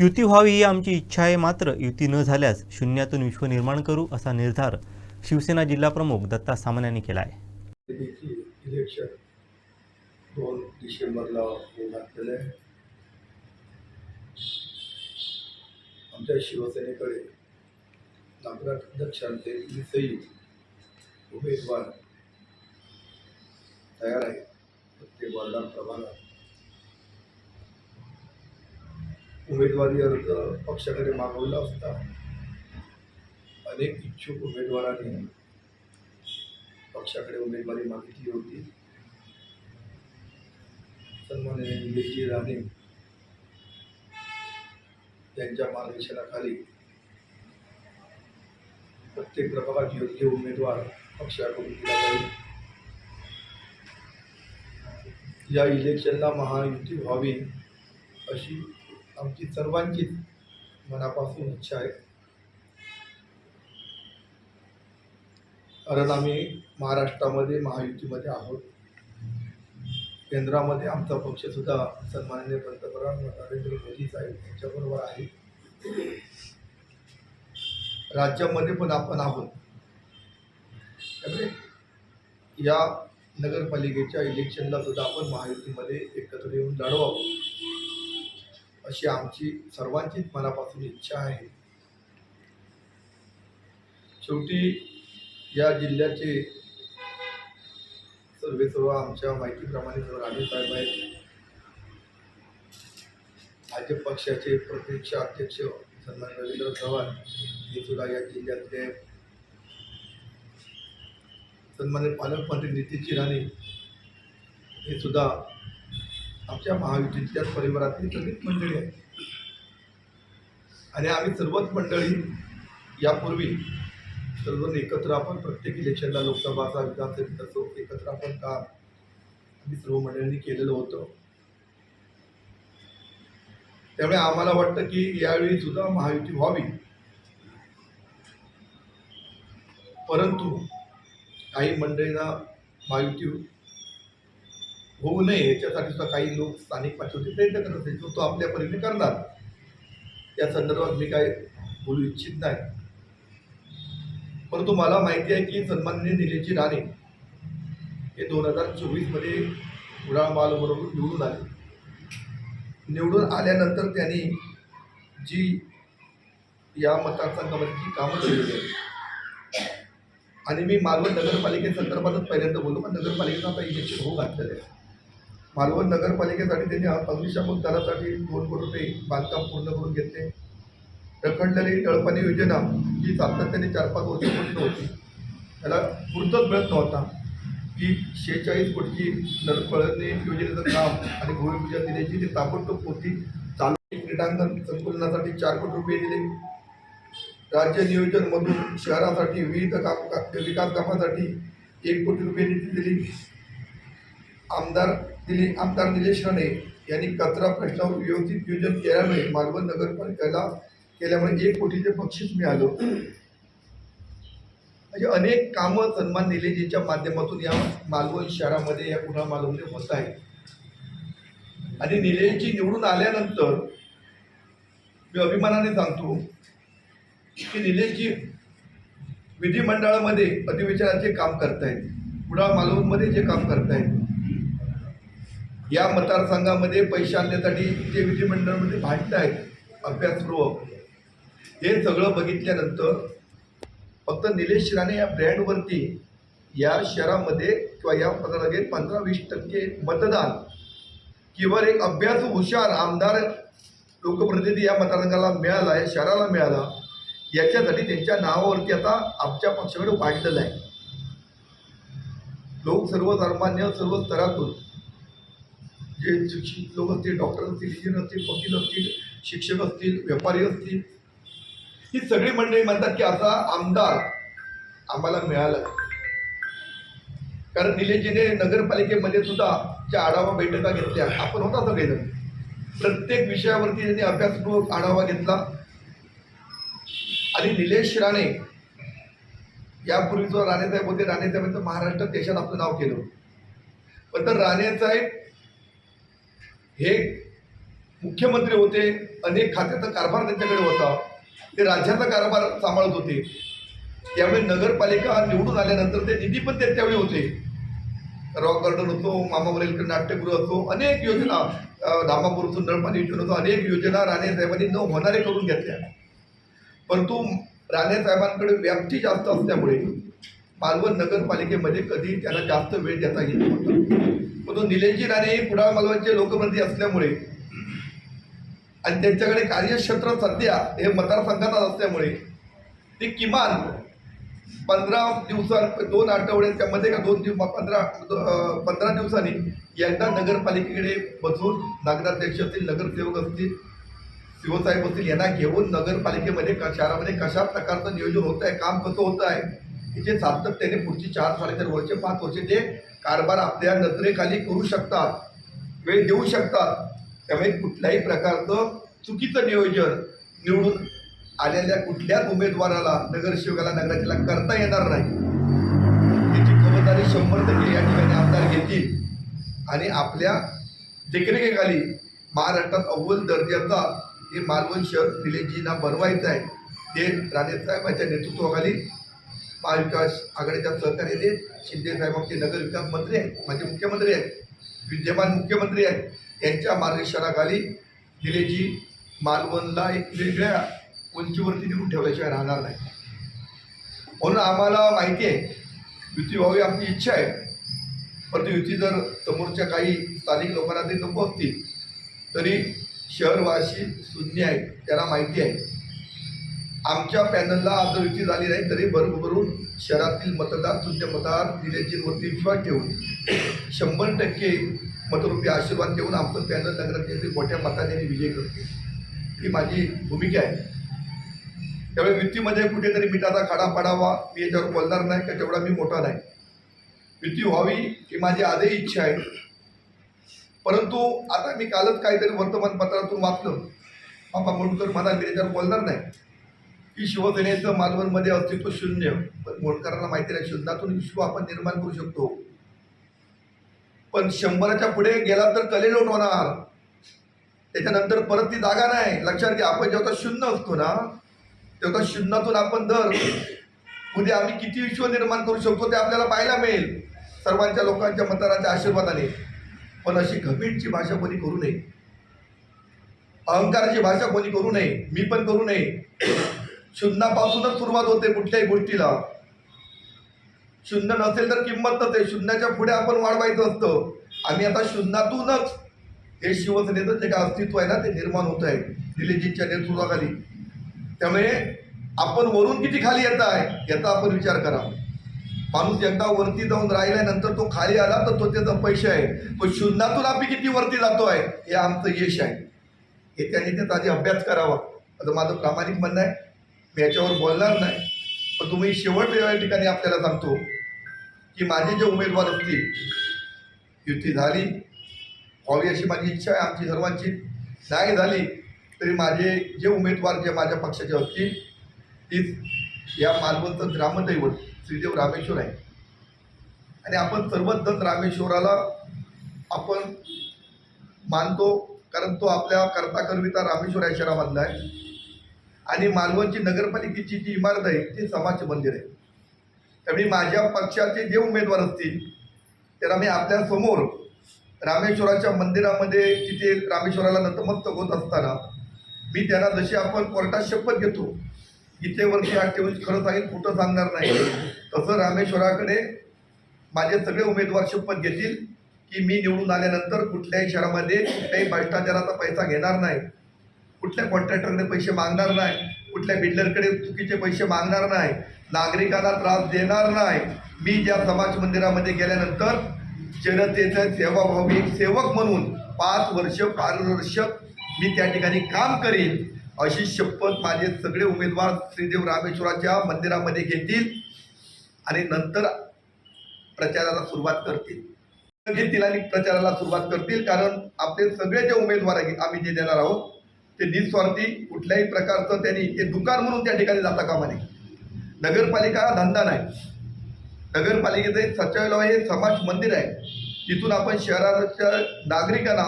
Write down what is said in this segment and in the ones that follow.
युती व्हावी ही आमची इच्छा आहे मात्र युती न झाल्यास शून्यातून विश्व निर्माण करू असा निर्धार शिवसेना जिल्हाप्रमुख दत्ता सामन यांनी केला आहे. इलेक्शन दोन डिसेंबरला होऊ आहे आमच्या शिवसेनेकडे नगराध्यक्षांचे वीसही उमेदवार तयार आहे प्रत्येक वार्डात प्रभागात उमेदवारी अर्ज पक्षाकडे मागवला असता अनेक इच्छुक उमेदवारांनी पक्षाकडे उमेदवारी मागितली होती. सन्माननीय निलेशजी राणे यांच्या मार्गदर्शनाखाली प्रत्येक प्रभागात योग्य उमेदवार पक्षाकडून दिला जाईल. या इलेक्शनला महायुती व्हावी अशी आमची सर्वांचीच मनापासून इच्छा आहे. कारण आम्ही महाराष्ट्रामध्ये महायुतीमध्ये आहोत. केंद्रामध्ये आमचा पक्षसुद्धा सन्माननीय पंतप्रधान नरेंद्र मोदी साहेब यांच्याबरोबर आहे. राज्यामध्ये पण आपण आहोत. त्यामुळे या नगरपालिकेच्या इलेक्शनला सुद्धा आपण महायुतीमध्ये एकत्र येऊन लढवावं. अशी आमची सर्वांचीच मनापासून इच्छा आहे शेवटी या जिल्ह्याचे सर्वे सर्व आमच्या माहितीप्रमाणे सर्व राजे साहेब आहेत भाजप पक्षाचे प्रत्यक्ष अध्यक्ष सन्मान रवींद्र चव्हाण हे सुद्धा या जिल्ह्यातले आहेत. सन्मान्य पालकमंत्री नितीनजी राणे हे सुद्धा आमच्या महायुतीतल्याच परिवारातील सगळीच मंडळी आहेत. आणि आम्ही सर्वच मंडळी यापूर्वी सर्वजण एकत्र आपण प्रत्येक इलेक्शनला लोकसभाचा विधानसभेत असो एकत्र आपण काम आम्ही सर्व मंडळींनी केलेलं होतं. त्यामुळे आम्हाला वाटतं की यावेळी सुद्धा महायुती व्हावी. परंतु काही मंडळींना महायुती होऊ नये याच्यासाठी सुद्धा काही लोक स्थानिक पातळीवरती प्रयत्न करत असतील तो तो आपल्या परीने करणार. या संदर्भात मी काय बोलू इच्छित नाही. परंतु मला माहिती आहे की सन्माननीय निलेशजी राणे हे दोन हजार चोवीसमध्ये उडाळ मालबरोबर निवडून आले. निवडून आल्यानंतर त्यांनी जी या मतदारसंघामध्ये जी कामं केलेली आहेत आणि मी मालवण नगरपालिकेसंदर्भातच पहिल्यांदा बोललो पण नगरपालिकेचं आता इलेक्शन होऊ घातलेलं आहे. मालवण नगरपालिकेसाठी त्यांनी अग्निशामक दलासाठी दोन कोटी रुपये बांधकाम पूर्ण करून घेतले. रखडलेली तळपाणी योजना ही सातत्याने चार पाच वर्ष पूर्ण होती त्याला पुरतच मिळत नव्हता. की शेहेचाळीस कोटीची नरपळणी योजनेचं काम आणि भूमिपूजन दिल्याची ती ताबडतोब होती चालू क्रीडांगण संकुलनासाठी चार कोटी रुपये दिले. राज्य नियोजनमधून शहरासाठी विविध काम विकास कामासाठी एक कोटी रुपये निधी दिली. आमदार दिली आमदार निलेश राणे यांनी कचरा प्रश्नावर व्यवस्थित नियोजन केल्यामुळे मालवण नगरपालिकेला केल्यामुळे एक कोटीचे बक्षीस मिळालं. म्हणजे अनेक कामं सन्मान निलेजीच्या माध्यमातून या मालवण शहरामध्ये या पुन्हा मालवणमध्ये होत आहे आणि निलेजी निवडून आल्यानंतर मी अभिमानाने सांगतो की निलेशजी विधिमंडळामध्ये अधिवेशनाचे काम करतायत. पुढा मालवणमध्ये जे काम करतायत. या मतदारसंघामध्ये पैसे आणण्यासाठी जे विधिमंडळामध्ये भांडत आहेत अभ्यासगृह हे सगळं बघितल्यानंतर फक्त निलेश राणे या ब्रँडवरती या शहरामध्ये किंवा या मतदारामध्ये पंधरा वीस टक्के मतदान किंवा एक अभ्यास हुशार आमदार लोकप्रतिनिधी या मतदारसंघाला मिळाला या शहराला मिळाला याच्यासाठी त्यांच्या नावावरती आता आमच्या पक्षाकडे वाढलेलं आहे. लोक सर्वसामान्य सर्व स्तरातून जे शिक्षित लोक असतील डॉक्टर असतील इंजिनियर असतील वकील असतील शिक्षक असतील व्यापारी असतील ही सगळी मंडळी म्हणतात की असा आमदार आम्हाला मिळाला. कारण निलेशजीने नगरपालिकेमध्ये सुद्धा ज्या आढावा बैठका घेतल्या आपण होता सगळेजण. प्रत्येक विषयावरती त्यांनी अभ्यासपूर्वक आढावा घेतला. आणि निलेश राणे यापूर्वी जो राणेसाहेब होते. राणेसाहेबांचं महाराष्ट्र देशात आपलं नाव केलं पण तर राणेसाहेब हे मुख्यमंत्री होते अनेक खात्याचा कारभार त्यांच्याकडे होता. ते राज्याचा कारभार सांभाळत होते. त्यावेळी नगरपालिका निवडून आल्यानंतर ते निधी पण ते त्यावेळी होते. रॉक गार्डन होतो मामा वरेलकर नाट्यगृह असतो अनेक योजना अं, धामापूरचं नळपाणी योजना होतो अनेक योजना राणेसाहेबांनी न होणारे करून घेतल्या. परंतु राणेसाहेबांकडे व्याप्ती जास्त असल्यामुळे मालवण नगरपालिकेमध्ये कधी त्याला जास्त वेळ देता येत नव्हता. म्हणून निलेशजी राणे कुडाळ मालवणचे लोकमंत्री असल्यामुळे आणि त्यांच्याकडे कार्यक्षेत्र सध्या हे मतदारसंघातच असल्यामुळे ते किमान पंधरा दिवसां दोन आठवड्याच्यामध्ये का दोन दिवस पंधरा पंधरा दिवसांनी यंदा नगरपालिकेकडे बसून नगराध्यक्ष असतील नगरसेवक असतील शिवसाहेब असतील यांना घेऊन नगरपालिकेमध्ये क- शहरामध्ये कशा प्रकारचं नियोजन होत आहे काम कसं होतं आहे याचे सातत्याने पुढची चार साडेचार वर्ष पाच वर्षे ते कारभार आपल्या नजरेखाली करू शकतात वेळ देऊ शकतात. त्यामुळे कुठल्याही प्रकारचं चुकीचं नियोजन निवडून आलेल्या कुठल्याच उमेदवाराला नगरसेवकाला नगराच्याला करता येणार नाही. त्याची खबरदारी शंभर टक्के या ठिकाणी आमदार घेतील. आणि आपल्या देखरेखीखाली महाराष्ट्रात अव्वल दर्जाचा हे मालवण शहर निलेशजींना बनवायचं आहे. ते राणेसाहेबांच्या नेतृत्वाखाली महाविकास आघाडीच्या सहकार्याने शिंदे साहेब आमचे मंत्री आहेत माझे मुख्यमंत्री आहेत विद्यमान मुख्यमंत्री आहेत यांच्या मार्गदर्शनाखाली निलेशजी मालवणला एक वेगळ्या उंचीवरती नेऊन ठेवल्याशिवाय राहणार नाही. म्हणून आम्हाला माहिती आहे युती व्हावी आमची इच्छा आहे. परंतु युती जर समोरच्या काही स्थानिक लोकांना ते नको असतील तरी शहरवासी शून्य आहेत त्यांना माहिती आहे. आमच्या पॅनलला आज युती झाली नाही तरी भरभरून शहरातील मतदार शून्य मतदार निलेजींवरती विश्वास ठेवून शंभर टक्के मतरूपी आशीर्वाद देऊन आमचं पॅनल नगराध्यक्ष मोठ्या मताने विजय करते ही माझी भूमिका आहे. त्यामुळे युतीमध्ये कुठेतरी मिठाचा खाडा पडावा मी याच्यावर बोलणार नाही का तेवढा मी मोठा नाही. युती व्हावी ही माझी आजही इच्छा आहे. परंतु आता मी कालच काहीतरी वर्तमानपत्रातून वाचलं. बाबा म्हणून तर मला मी त्याच्यावर बोलणार नाही. की शिवसेनेचं मालवणमध्ये अस्तित्व शून्य. पण मोडकरांना माहिती नाही शून्यातून विश्व आपण निर्माण करू शकतो. पण शंभराच्या पुढे गेला तर कलेलोट होणार. त्याच्यानंतर परत ती जागा नाही. लक्षात घ्या आपण जेव्हा शून्य असतो ना तेव्हा शून्यातून आपण दर उद्या आम्ही किती विश्व निर्माण करू शकतो ते आपल्याला पाहायला मिळेल. सर्वांच्या लोकांच्या मतदारांच्या आशीर्वादाने. पण अशी घबीडची भाषा कोणी करू नये. अहंकाराची भाषा कोणी करू नये. मी पण करू नये. शून्यापासूनच सुरुवात होते कुठल्याही गोष्टीला. शून्य नसेल तर किंमत नसते शून्याच्या पुढे आपण वाढवायचं असतं. आम्ही आता शून्यातूनच हे शिवसेनेचं जे काय अस्तित्व आहे ना ते निर्माण होत आहे. दिल्लीजींच्या नेतृत्वाखाली त्यामुळे आपण वरून किती खाली येत आहे याचा आपण विचार करा. माणूस एकदा वरती जाऊन राहिल्यानंतर तो खाली आला तर तो त्याचा पैसे आहे. पण शून्यातून आम्ही किती वरती जातो आहे हे आमचं यश आहे. हे त्यांनी त्याचा आधी अभ्यास करावा. आता माझं प्रामाणिक म्हणणं आहे मी याच्यावर बोलणार नाही. पण तुम्ही शेवट या ठिकाणी आपल्याला सांगतो की माझे जे उमेदवार असतील युती झाली. व्हावी अशी माझी इच्छा आहे आमची सर्वांची. नाही झाली तरी माझे जे उमेदवार जे माझ्या पक्षाचे असतील तीच या मालवणचं ग्रामदैवत श्रीदेव रामेश्वर आहे आणि आपण सर्वच जण रामेश्वराला आपण मानतो कारण तो आपल्या करता करविता रामेश्वर या शहरामधला आहे. आणि मालवणची नगरपालिकेची जी इमारत आहे ती समाज मंदिर आहे. त्यामुळे माझ्या पक्षाचे जे उमेदवार असतील त्यांना मी आपल्यासमोर रामेश्वराच्या मंदिरामध्ये तिथे रामेश्वराला नतमस्तक होत असताना मी त्यांना जशी आपण कोर्टात शपथ घेतो इथे वरती आठ ठेवून खरं सांगेल कुठं सांगणार नाही. तसं रामेश्वराकडे माझे सगळे उमेदवार शपथ घेतील की मी निवडून आल्यानंतर कुठल्याही शहरामध्ये कुठल्याही भ्रष्टाचाराचा पैसा घेणार नाही. कुठल्या कॉन्ट्रॅक्टरकडे पैसे मागणार नाही कुठल्या बिल्डरकडे चुकीचे पैसे मागणार नाही नागरिकांना त्रास देणार नाही. मी ज्या समाज मंदिरामध्ये गेल्यानंतर जनतेचा सेवाभावी एक सेवक म्हणून पाच वर्ष पारदर्शक मी त्या ठिकाणी काम करीन. अशी शपथ माझे सगळे उमेदवार श्रीदेव रामेश्वराच्या मंदिरामध्ये घेतील आणि नंतर प्रचाराला सुरुवात करतील. घेतील आणि प्रचाराला सुरुवात करतील कारण आपले सगळे जे उमेदवार आहेत आम्ही जे देणार आहोत ते निस्वार्थी कुठल्याही प्रकारचं त्यांनी ते दुकान म्हणून त्या ठिकाणी जाता कामा नये. नगरपालिका हा धंदा नाही. नगरपालिकेचं सचिवालय हे समाज मंदिर आहे. तिथून आपण शहराच्या नागरिकांना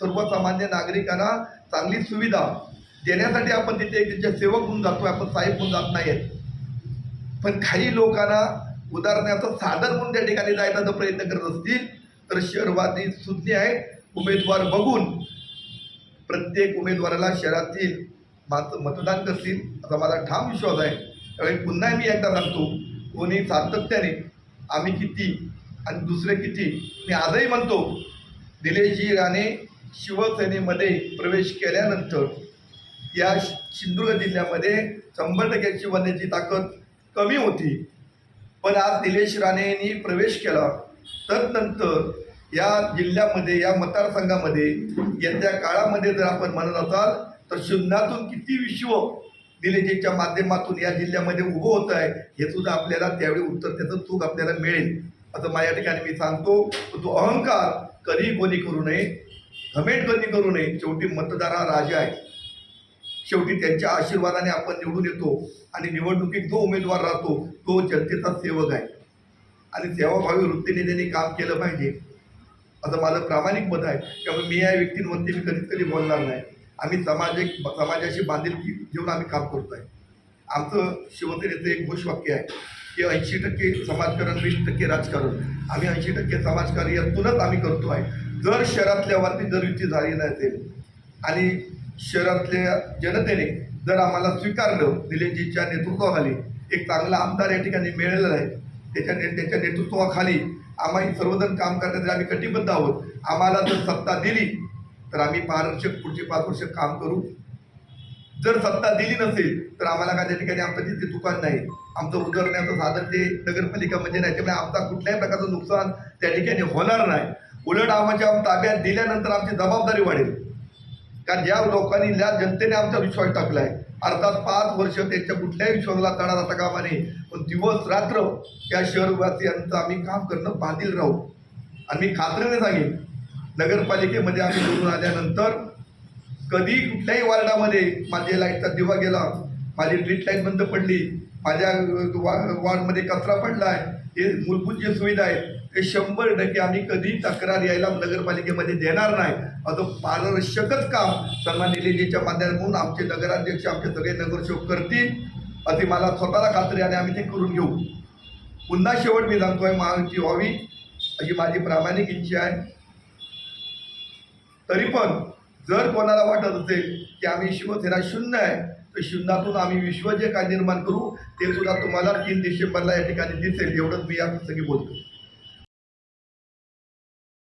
सर्वसामान्य नागरिकांना चांगली सुविधा देण्यासाठी आपण तिथे त्यांच्या सेवक म्हणून जातो आपण साहेब म्हणून जात नाहीत पण काही लोकांना उदाहरणार्थ साधन म्हणून त्या ठिकाणी जायचा जर प्रयत्न करत असतील तर शहरवादी सुज्ञ आहे उमेदवार बघून प्रत्येक उमेदवाराला शहरातील मात मतदान करतील. असा माझा ठाम विश्वास आहे. त्यावेळी पुन्हा मी एकदा सांगतो कोणी सातत्याने आम्ही किती आणि दुसरे किती मी आजही म्हणतो दिलेशजी राणे शिवसेनेमध्ये प्रवेश केल्यानंतर या शि- सिंधुदुर्ग जिल्ह्यामध्ये शंभर टक्के शिवसेनेची ताकद कमी होती. पण आज दिलेश राणेंनी प्रवेश केला. तदनंतर या जिल्ह्यामध्ये या मतदारसंघामध्ये येत्या काळामध्ये जर आपण म्हणत असाल तर शून्यातून किती विश्व निलेजीच्या माध्यमातून या जिल्ह्यामध्ये उभं होत आहे हे सुद्धा आपल्याला त्यावेळी उत्तर त्याचं चूक आपल्याला मिळेल. असं माझ्या ठिकाणी मी सांगतो तो अहंकार कधी कोणी करू नये घमेट कधी करू नये शेवटी मतदार हा राजा आहे. शेवटी त्यांच्या आशीर्वादाने आपण निवडून येतो आणि निवडणुकीत जो उमेदवार राहतो तो जनतेचा सेवक आहे. आणि सेवाभावी वृत्तीने त्यांनी काम केलं पाहिजे. असं माझं प्रामाणिक मत आहे त्यामुळे मी या व्यक्तींवरती मी कधीच कधी बोलणार नाही. आम्ही समाज एक समाजाशी बांधिलकी घेऊन आम्ही काम करतो आहे आमचं शिवसेनेचं एक घोषवाक्य आहे की ऐंशी टक्के समाजकारण वीस टक्के राजकारण. आम्ही ऐंशी टक्के समाजकार्य यातूनच आम्ही करतो आहे. जर शहरातल्या वरती जर युती झाली नसेल आणि शहरातल्या जनतेने जर आम्हाला स्वीकारलं दिलेजीच्या नेतृत्वाखाली एक चांगला आमदार या ठिकाणी मिळालेला आहे त्याच्या ने त्याच्या नेतृत्वाखाली आम्ही सर्वजण काम करण्यासाठी आम्ही कटिबद्ध आहोत. आम्हाला जर सत्ता दिली तर आम्ही पारदर्शक पुढचे पाच वर्ष काम करू. जर सत्ता दिली नसेल तर आम्हाला काय त्या ठिकाणी आमचं तिथे दुकान नाही. आमचं उदरण्याचं साधन ते नगरपालिका म्हणजे नाही. त्यामुळे आमचा कुठल्याही प्रकारचं नुकसान त्या ठिकाणी होणार नाही. उलट आम्हाच्या ताब्यात दिल्यानंतर आमची जबाबदारी वाढेल. कारण ज्या लोकांनी ज्या जनतेने आमचा विश्वास टाकला आहे अर्थात पाच वर्ष त्यांच्या कुठल्याही विश्वासाला तडा जाता कामा नये पण दिवस रात्र त्या शहरवासियांचं आम्ही काम करणं बांधील राहू. आणि मी खात्रीने सांगेन नगरपालिकेमध्ये आम्ही निवडून आल्यानंतर कधी कुठल्याही वार्डामध्ये माझ्या लाईटचा दिवा गेला माझी स्ट्रीट लाइट बंद पडली माझ्या वा- वार्डमध्ये कचरा पडला आहे हे मूलभूत जे सुविधा आहेत हे शंभर टक्के आम्ही कधी तक्रार यायला नगरपालिकेमध्ये देणार नाही. असं पारदर्शकच काम सन्मान निलेजीच्या माध्यमातून आमचे नगराध्यक्ष आमचे सगळे नगरसेवक करतील. अशी मला स्वतःला खात्री आणि आम्ही ते करून घेऊ. पुन्हा शेवट मी सांगतोय महायुती व्हावी अशी माझी प्रामाणिक इच्छा आहे. तरी पण जर कोणाला वाटत असेल की आम्ही शिवसेना शून्य आहे तर शून्यातून आम्ही विश्व जे काय निर्माण करू ते सुद्धा तुम्हाला तीन डिसेंबरला या ठिकाणी दिसेल. एवढंच मी या सगळी बोलतो